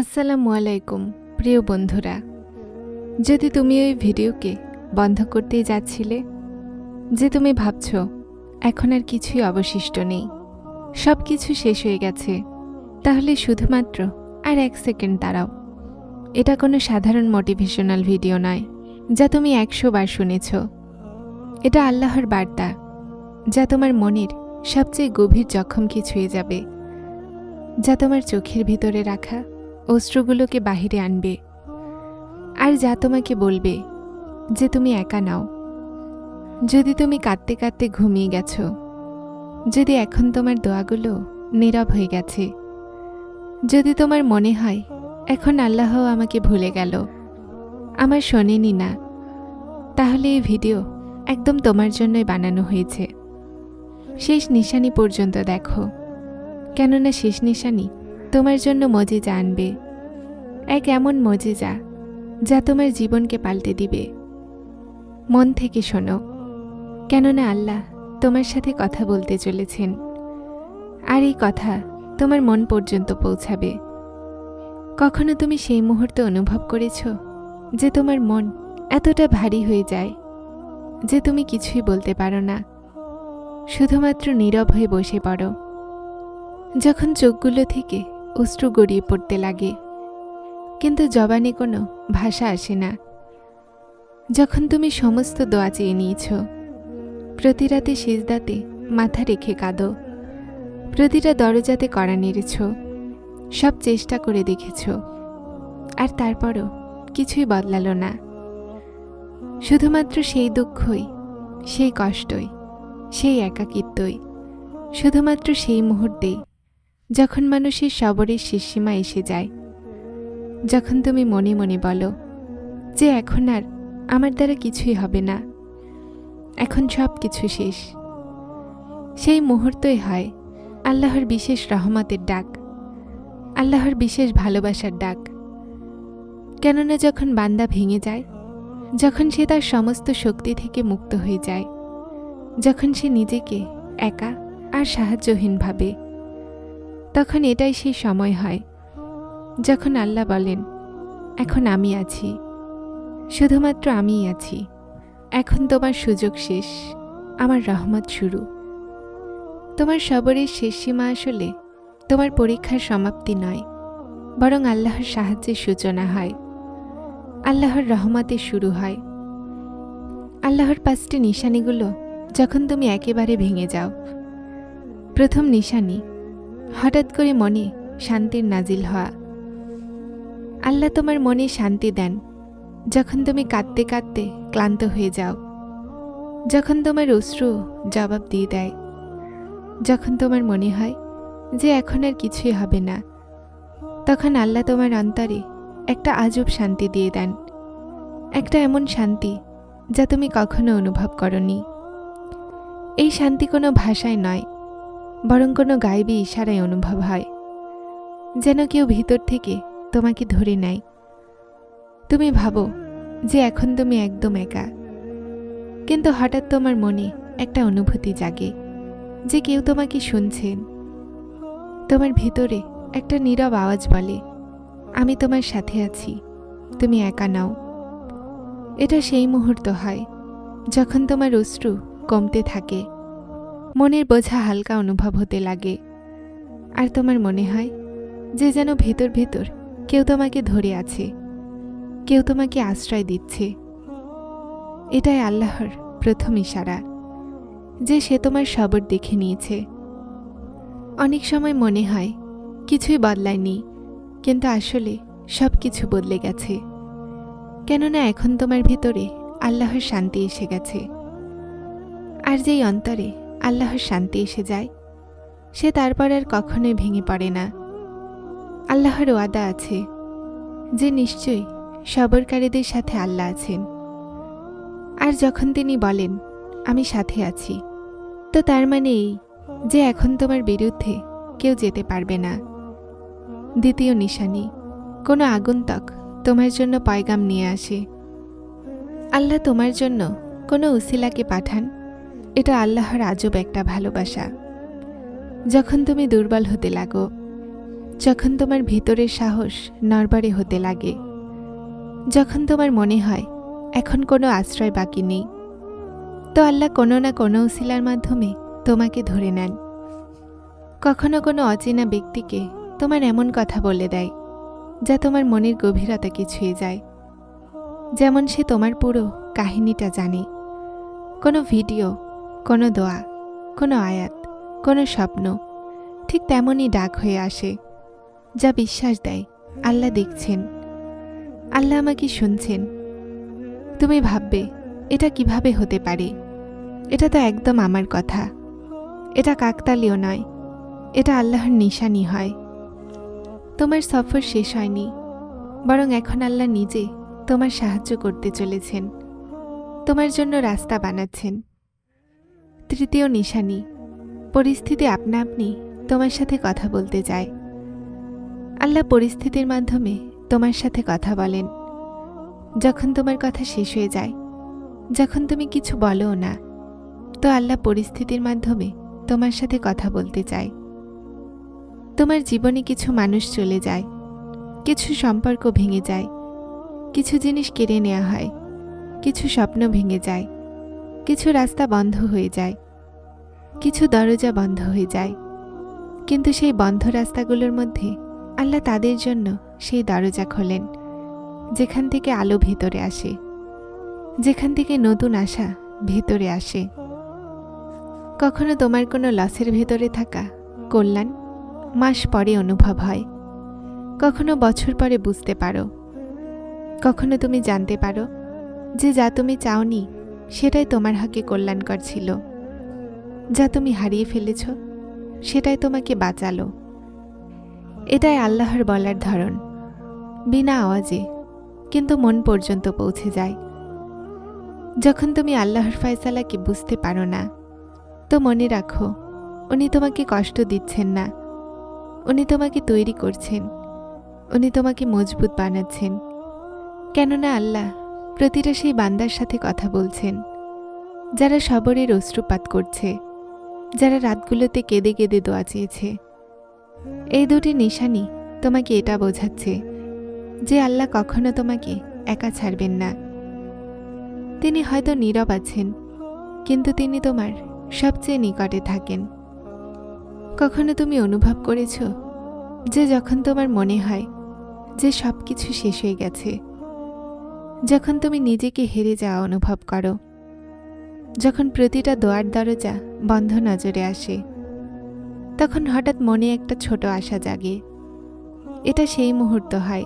আসসালামু আলাইকুম, প্রিয় বন্ধুরা। যদি তুমি ওই ভিডিওকে বন্ধ করতেই যাচ্ছিলে, যে তুমি ভাবছ, এখন আর কিছুই অবশিষ্ট নেই সব কিছু শেষ হয়ে গেছে, তাহলে শুধুমাত্র আর এক সেকেন্ড দাঁড়াও। এটা কোনো সাধারণ মোটিভেশনাল ভিডিও নয়, যা তুমি একশো বার শুনেছ। এটা আল্লাহর বার্তা, যা তোমার মনের সবচেয়ে গভীর জখমকে ছুঁয়ে যাবে, যা তোমার চোখের ভিতরে রাখা অস্ত্রগুলোকে বাহিরে আনবে। আর যা তোমাকে বলবে, যে তুমি একা নাও। যদি তুমি কাঁদতে কাঁদতে ঘুমিয়ে গেছো, যদি এখন তোমার দোয়াগুলো নীরব হয়ে গেছে, যদি তোমার মনে হয়, এখন আল্লাহ আমাকে ভুলে গেল, আমার শোনেনি না, তাহলে এই ভিডিও একদম তোমার জন্যই বানানো হয়েছে। শেষ নিশানি পর্যন্ত দেখো। কেননা শেষ নিশানি তোমার জন্য মজিজা আনবে। এক এমন মজিজা যা তোমার জীবনকে পাল্টে দিবে। মন থেকে শোনো, কেননা আল্লাহ তোমার সাথে কথা বলতে চলেছেন, আর এই কথা তোমার মন পর্যন্ত পৌঁছাবে। কখনো তুমি সেই মুহূর্তে অনুভব করেছ যে তোমার মন এতটা ভারী হয়ে যায়, যে তুমি কিছুই বলতে পারো না, শুধুমাত্র নীরব হয়ে বসে পড়ো। যখন চোখগুলো থেকে অশ্রু গড়িয়ে পড়তে লাগে। কিন্তু জবানে কোনো ভাষা আসে না। যখন তুমি সমস্ত দোয়া চেয়ে নিয়েছ প্রতি রাতে সেজদাতে মাথা রেখে কাঁদো। প্রতিটা দরজাতে কড়া নেড়েছ, সব চেষ্টা করে দেখেছ, আর তারপরও কিছুই বদলালো না। শুধুমাত্র সেই দুঃখই, সেই কষ্টই, সেই একাকিত্বই, শুধুমাত্র সেই মুহূর্তেই যখন মানুষের সবরের শেষসীমা এসে যায়, যখন তুমি মনে মনে বলো যে এখন আর আমার দ্বারা কিছুই হবে না, এখন সব কিছু শেষ। সেই মুহূর্তই হয় আল্লাহর বিশেষ রহমতের ডাক, আল্লাহর বিশেষ ভালোবাসার ডাক। কেননা যখন বান্দা ভেঙে যায়, যখন সে তার সমস্ত শক্তি থেকে মুক্ত হয়ে যায়, যখন সে নিজেকে একা আর সাহায্যহীন ভাবে তখন এটাই সেই সময় হয়, যখন আল্লাহ বলেন, এখন আমি আছি, শুধুমাত্র আমিই আছি, এখন তোমার সুযোগ শেষ, আমার রহমত শুরু। তোমার সবরের শেষ সীমা আসলে তোমার পরীক্ষার সমাপ্তি নয়, বরং আল্লাহর সাহায্যের সূচনা হয়, আল্লাহর রহমতে শুরু হয়। আল্লাহর পাঁচটি নিশানিগুলো যখন তুমি একেবারে ভেঙে যাও, প্রথম নিশানি হঠাৎ করে মনে শান্তির নাজিল হওয়া। আল্লাহ তোমার মনে শান্তি দেন, যখন তুমি কাঁদতে কাঁদতে ক্লান্ত হয়ে যাও। যখন তোমার অশ্রু জবাব দিয়ে দেয়, যখন তোমার মনে হয় যে এখন আর কিছুই হবে না, তখন আল্লাহ তোমার অন্তরে একটা আজব শান্তি দিয়ে দেন, একটা এমন শান্তি যা তুমি কখনো অনুভব করনি। এই শান্তি কোনো ভাষায় নয় বরং কোনো গাইবি ইশারায় অনুভব হয়, যেন কেউ ভিতর থেকে তোমাকে ধরে নেয়। তুমি ভাবো যে এখন তুমি একদম একা। কিন্তু হঠাৎ তোমার মনে একটা অনুভূতি জাগে যে কেউ তোমাকে শুনছেন। তোমার ভিতরে একটা নীরব আওয়াজ বলে, আমি তোমার সাথে আছি, তুমি একা নাও। এটা সেই মুহূর্ত হয় যখন তোমার অশ্রু কমতে থাকে। মনের বোঝা হালকা অনুভব হতে লাগে। আর তোমার মনে হয়, যে যেন ভেতর ভেতর কেউ তোমাকে ধরে আছে, কেউ তোমাকে আশ্রয় দিচ্ছে। এটাই আল্লাহর প্রথম ইশারা, যে সে তোমার সবর দেখে নিয়েছে। অনেক সময় মনে হয়, কিছুই বদলায়নি, কিন্তু আসলে সব কিছু বদলে গেছে। কেননা এখন তোমার ভিতরে আল্লাহর শান্তি এসে গেছে। আর যেই অন্তরে আল্লাহর শান্তি এসে যায়। সে তারপর আর কখনোই ভেঙে পড়ে না। আল্লাহর ওয়াদা আছে যে নিশ্চয়ই সবরকারীদের সাথে আল্লাহ আছেন। আর যখন তিনি বলেন, আমি সাথে আছি, তো তার মানে এই যে এখন তোমার বিরুদ্ধে কেউ যেতে পারবে না। দ্বিতীয় নিশানি, কোনো আগন্তক তোমার জন্য পয়গাম নিয়ে আসে। আল্লাহ তোমার জন্য কোনো উসিলাকে পাঠান এটা আল্লাহর আজব একটা ভালোবাসা। যখন তুমি দুর্বল হতে লাগো, যখন তোমার ভিতরের সাহস নরবারে হতে লাগে, যখন তোমার মনে হয় এখন কোনো আশ্রয় বাকি নেই, তো আল্লাহ কোনো না কোনো উসিলার মাধ্যমে তোমাকে ধরে নেন। কখনো কোনো অচেনা ব্যক্তিকে তোমার এমন কথা বলে দেয়, যা তোমার মনের গভীরতাকে ছুঁয়ে যায়। যেমন সে তোমার পুরো কাহিনীটা জানে। কোনো ভিডিও কোনো দোয়া, কোনো আয়াত, কোনো স্বপ্ন, ঠিক তেমনই ডাক হয়ে আসে, যা বিশ্বাস দেয়, আল্লাহ দেখছেন। আল্লাহ আমাকে শুনছেন। তুমি ভাববে, এটা কীভাবে হতে পারে? এটা তো একদম আমার কথা। এটা কাকতালীয় নয়। এটা আল্লাহর নিশানি হয়। তোমার সফর শেষ হয়নি। বরং এখন আল্লাহ নিজে তোমার সাহায্য করতে চলেছেন। তোমার জন্য রাস্তা বানাচ্ছেন। তৃতীয় নিশানি। পরিস্থিতি আপনা আপনি তোমার সাথে কথা বলতে চায়। আল্লাহ পরিস্থিতির মাধ্যমে তোমার সাথে কথা বলেন। যখন তোমার কথা শেষ হয়ে যায়, যখন তুমি কিছু বলো না, তো আল্লাহ পরিস্থিতির মাধ্যমে তোমার সাথে কথা বলতে চায়। তোমার জীবনে কিছু মানুষ চলে যায়, কিছু সম্পর্ক ভেঙে যায়, কিছু জিনিস কেড়ে নেওয়া হয়, কিছু স্বপ্ন ভেঙে যায়। কিছু রাস্তা বন্ধ হয়ে যায়। কিছু দরজা বন্ধ হয়ে যায়। কিন্তু সেই বন্ধ রাস্তাগুলোর মধ্যে আল্লাহ তাদের জন্য সেই দরজা খোলেন, যেখান থেকে আলো ভেতরে আসে, যেখান থেকে নতুন আশা ভেতরে আসে। কখনো তোমার কোনো লসের ভেতরে থাকা কল্যাণ মাস পরে অনুভব হয়। কখনো বছর পরে বুঝতে পারো। কখনো তুমি জানতে পারো যে যা তুমি চাওনি সেটাই তোমার হকে কল্যাণকর ছিল। যা তুমি হারিয়ে ফেলেছ, সেটাই তোমাকে বাঁচালো। এটাই আল্লাহর বলার ধরন। বিনা আওয়াজে, কিন্তু মন পর্যন্ত পৌঁছে যায়। যখন তুমি আল্লাহর ফয়সালাকে বুঝতে পারো না, তো মনে রাখো, উনি তোমাকে কষ্ট দিচ্ছেন না। উনি তোমাকে তৈরি করছেন। উনি তোমাকে মজবুত বানাচ্ছেন। কেননা আল্লাহ প্রতিটা সেই বান্দার সাথে কথা বলছেন। যারা সবরের অশ্রুপাত করছে, যারা রাতগুলোতে কেঁদে কেঁদে দোয়া চেয়েছে। এই দুটি নিশানি তোমাকে এটা বোঝাচ্ছে যে আল্লাহ কখনো তোমাকে একা ছাড়বেন না। তিনি হয়তো নীরব আছেন, কিন্তু তিনি তোমার সবচেয়ে নিকটে থাকেন। কখনো তুমি অনুভব করেছ যে যখন তোমার মনে হয় যে সব কিছু শেষ হয়ে গেছে? যখন তুমি নিজেকে হেরে যাওয়া অনুভব করো, যখন প্রতিটা দোয়ার দরজা বন্ধ নজরে আসে, তখন হঠাৎ মনে একটা ছোট আশা জাগে। এটা সেই মুহূর্ত হয়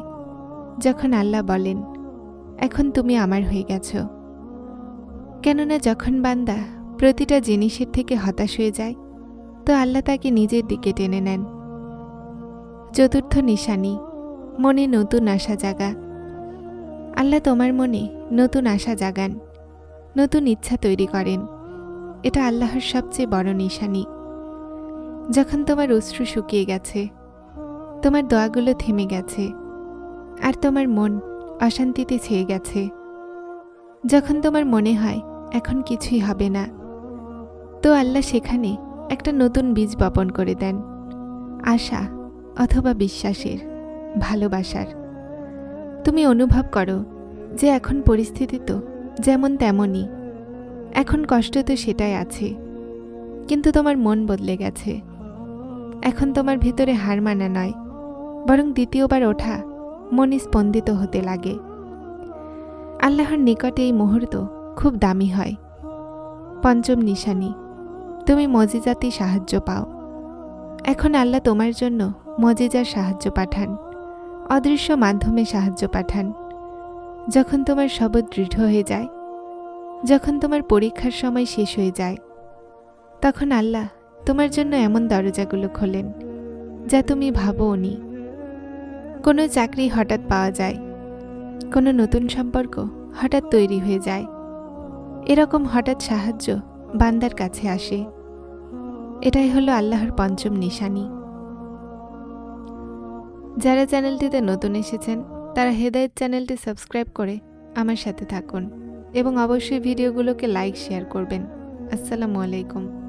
যখন আল্লাহ বলেন, এখন তুমি আমার হয়ে গেছ। কেননা যখন বান্দা প্রতিটা জিনিসের থেকে হতাশ হয়ে যায়, তো আল্লাহ তাকে নিজের দিকে টেনে নেন। চতুর্থ নিশানি, মনে নতুন আশা জাগা। আল্লাহ তোমার মনে নতুন আশা জাগান, নতুন ইচ্ছা তৈরি করেন। এটা আল্লাহর সবচেয়ে বড় নিশানি। যখন তোমার অশ্রু শুকিয়ে গেছে, তোমার দোয়াগুলো থেমে গেছে, আর তোমার মন অশান্তিতে ছেয়ে গেছে। যখন তোমার মনে হয়, এখন কিছুই হবে না, তো আল্লাহ সেখানে একটা নতুন বীজ বপন করে দেন, আশা অথবা বিশ্বাসের, ভালোবাসার। তুমি অনুভব করো যে এখন পরিস্থিতি তো যেমন তেমনই। এখন কষ্ট তো সেটাই আছে। কিন্তু তোমার মন বদলে গেছে। এখন তোমার ভিতরে হার মানা নয়, বরং দ্বিতীয়বার ওঠা মনে স্পন্দিত হতে লাগে। আল্লাহর নিকটে এই মুহূর্ত খুব দামি হয়। পঞ্চম নিশানি, তুমি মজিজাতি সাহায্য পাও। এখন আল্লাহ তোমার জন্য মজিজার সাহায্য পাঠান, অদৃশ্য মাধ্যমে সাহায্য পাঠান। যখন তোমার শবদ দৃঢ় হয়ে যায়, যখন তোমার পরীক্ষার সময় শেষ হয়ে যায়, তখন আল্লাহ তোমার জন্য এমন দরজাগুলো খোলেন যা তুমি ভাবও নি কোনো চাকরি হঠাৎ পাওয়া যায়, কোনো নতুন সম্পর্ক হঠাৎ তৈরি হয়ে যায়। এরকম হঠাৎ সাহায্য বান্দার কাছে আসে। এটাই হলো আল্লাহর পঞ্চম নিশানি। যারা চ্যানেলটিতে নতুন এসেছেন তারা হেদায়ত চ্যানেলটি সাবস্ক্রাইব করে আমার সাথে থাকুন এবং অবশ্যই ভিডিওগুলোকে লাইক, শেয়ার করবেন। আসসালামু আলাইকুম।